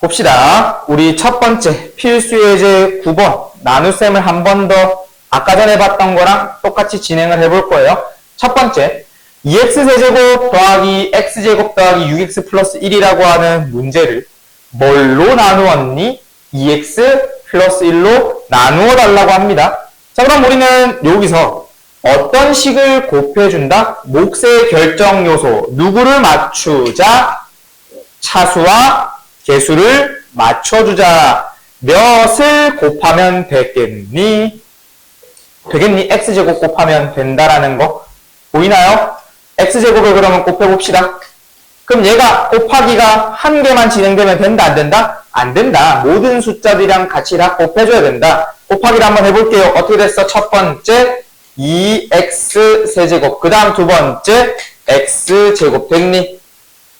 봅시다. 우리 첫 번째 필수 예제 9번 나눗셈을 한 번 더 아까 전에 봤던 거랑 똑같이 진행을 해볼 거예요. 첫 번째 2x 세제곱 더하기 x제곱 더하기 6x 플러스 1이라고 하는 문제를 뭘로 나누었니? 2x 플러스 1로 나누어 달라고 합니다. 자 그럼 우리는 여기서 어떤 식을 곱해준다? 몫의 결정 요소 누구를 맞추자? 차수와 개수를 맞춰주자. 몇을 곱하면 되겠니? 되겠니? x제곱 곱하면 된다라는 거 보이나요? x제곱을 그러면 곱해봅시다. 그럼 얘가 곱하기가 한 개만 진행되면 된다 안 된다? 안 된다. 모든 숫자들이랑 같이 다 곱해줘야 된다. 곱하기를 한번 해볼게요. 어떻게 됐어? 첫 번째 2x 세제곱 그 다음 두 번째 x제곱 됐니?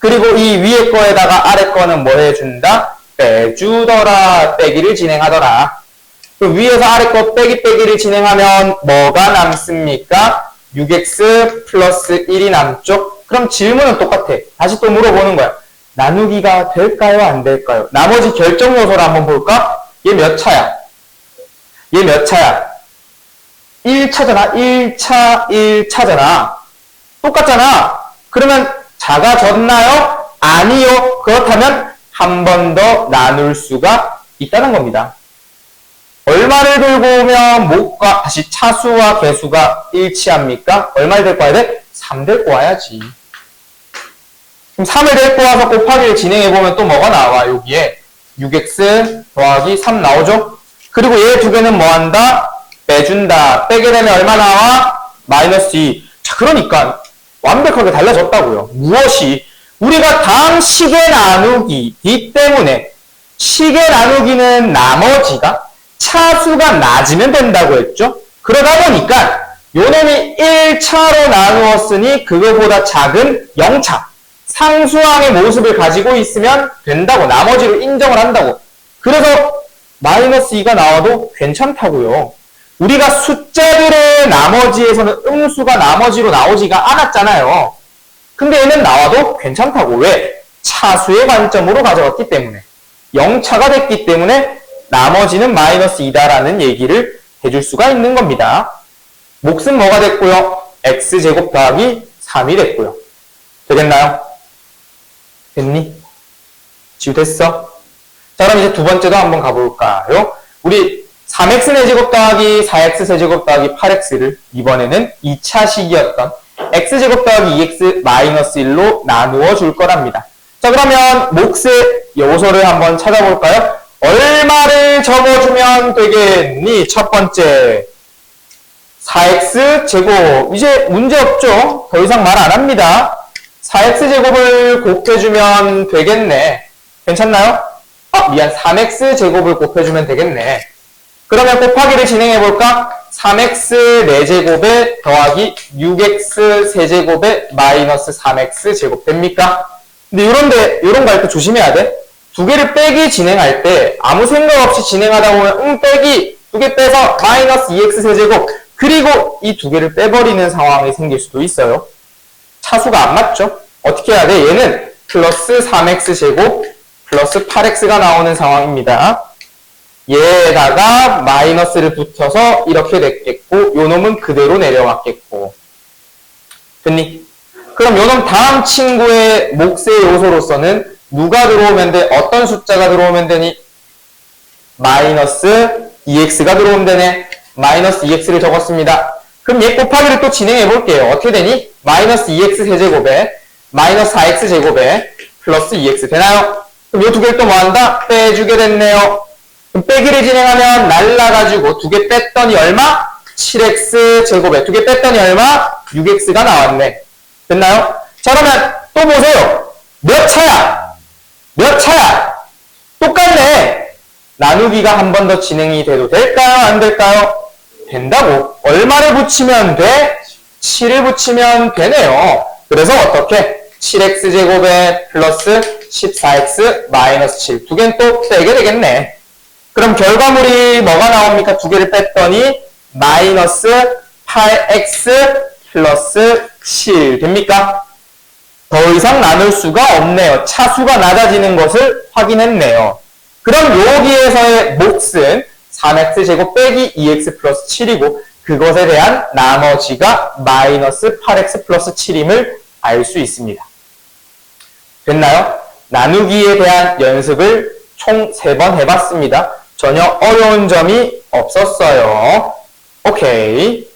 그리고 이 위에 거에다가 아래 거는 뭐 해준다? 빼주더라. 빼기를 진행하더라. 그 위에서 아래 거 빼기 빼기를 진행하면 뭐가 남습니까? 6x 플러스 1이 남죠? 그럼 질문은 똑같아. 다시 또 물어보는 거야. 나누기가 될까요? 안 될까요? 나머지 결정 요소를 한번 볼까? 얘 몇 차야? 얘 몇 차야? 1차잖아. 1차, 1차잖아. 똑같잖아. 그러면 작아졌나요? 아니요. 그렇다면 한 번 더 나눌 수가 있다는 겁니다. 얼마를 들고 오면 목과 다시 차수와 개수가 일치합니까? 얼마를 데리고 와야 돼? 3 데리고 와야지. 그럼 3을 데리고 와서 곱하기를 진행해보면 또 뭐가 나와? 여기에 6x 더하기 3 나오죠? 그리고 얘 두 개는 뭐 한다? 빼준다. 빼게 되면 얼마 나와? 마이너스 2. 자, 그러니까 완벽하게 달라졌다고요. 무엇이? 우리가 다음 식의 나누기이기 때문에 식의 나누기는 나머지가 차수가 낮으면 된다고 했죠? 그러다 보니까 요놈이 1차로 나누었으니 그거보다 작은 0차 상수항의 모습을 가지고 있으면 된다고 나머지로 인정을 한다고 그래서 마이너스 2가 나와도 괜찮다고요. 우리가 숫자들의 나머지에서는 음수가 나머지로 나오지가 않았잖아요. 근데 얘는 나와도 괜찮다고. 왜? 차수의 관점으로 가져갔기 때문에. 0차가 됐기 때문에 나머지는 마이너스 2다라는 얘기를 해줄 수가 있는 겁니다. 몫은 뭐가 됐고요? x제곱 더하기 3이 됐고요. 되겠나요? 됐니? 지우 됐어? 자 그럼 이제 두 번째도 한번 가볼까요? 우리 3x 세제곱 더하기 4x 세제곱 더하기 8x를 이번에는 2차식이었던 x제곱 더하기 2x 마이너스 1로 나누어 줄 거랍니다. 자 그러면 몫의 요소를 한번 찾아볼까요? 얼마를 적어주면 되겠니? 첫 번째 4x 제곱 이제 문제 없죠? 더 이상 말 안 합니다. 4x 제곱을 곱해주면 되겠네. 괜찮나요? 아 미안 3x 제곱을 곱해주면 되겠네. 그러면 곱하기를 진행해 볼까? 3x 4제곱에 더하기 6x 세제곱에 마이너스 3x 제곱 됩니까? 근데 요런데, 요런 거 할 때 조심해야 돼. 두 개를 빼기 진행할 때 아무 생각 없이 진행하다 보면 응 빼기 두 개 빼서 마이너스 2x 세제곱 그리고 이 두 개를 빼버리는 상황이 생길 수도 있어요. 차수가 안 맞죠? 어떻게 해야 돼? 얘는 플러스 3x 제곱 플러스 8x가 나오는 상황입니다. 얘에다가 마이너스를 붙여서 이렇게 됐겠고 요 놈은 그대로 내려왔겠고 됐니? 그럼 요놈 다음 친구의 몫의 요소로서는 누가 들어오면 돼? 어떤 숫자가 들어오면 되니? 마이너스 2x가 들어오면 되네. 마이너스 2x를 적었습니다. 그럼 얘 곱하기를 또 진행해 볼게요. 어떻게 되니? 마이너스 2x 세제곱에 마이너스 4x 제곱에 플러스 2x 되나요? 그럼 요 두 개를 또 뭐 한다? 빼주게 됐네요. 그럼 빼기를 진행하면 날라가지고 두 개 뺐더니 얼마? 7x 제곱에 두 개 뺐더니 얼마? 6x가 나왔네. 됐나요? 자 그러면 또 보세요. 몇 차야? 몇 차야? 똑같네. 나누기가 한 번 더 진행이 돼도 될까요? 안 될까요? 된다고. 얼마를 붙이면 돼? 7을 붙이면 되네요. 그래서 어떻게? 7x 제곱에 플러스 14x 마이너스 7. 두 개는 또 빼게 되겠네. 그럼 결과물이 뭐가 나옵니까? 두 개를 뺐더니 마이너스 8x 플러스 7 됩니까? 더 이상 나눌 수가 없네요. 차수가 낮아지는 것을 확인했네요. 그럼 여기에서의 몫은 3x제곱 빼기 2x 플러스 7이고 그것에 대한 나머지가 마이너스 8x 플러스 7임을 알 수 있습니다. 됐나요? 나누기에 대한 연습을 총 3번 해봤습니다. 전혀 어려운 점이 없었어요. 오케이.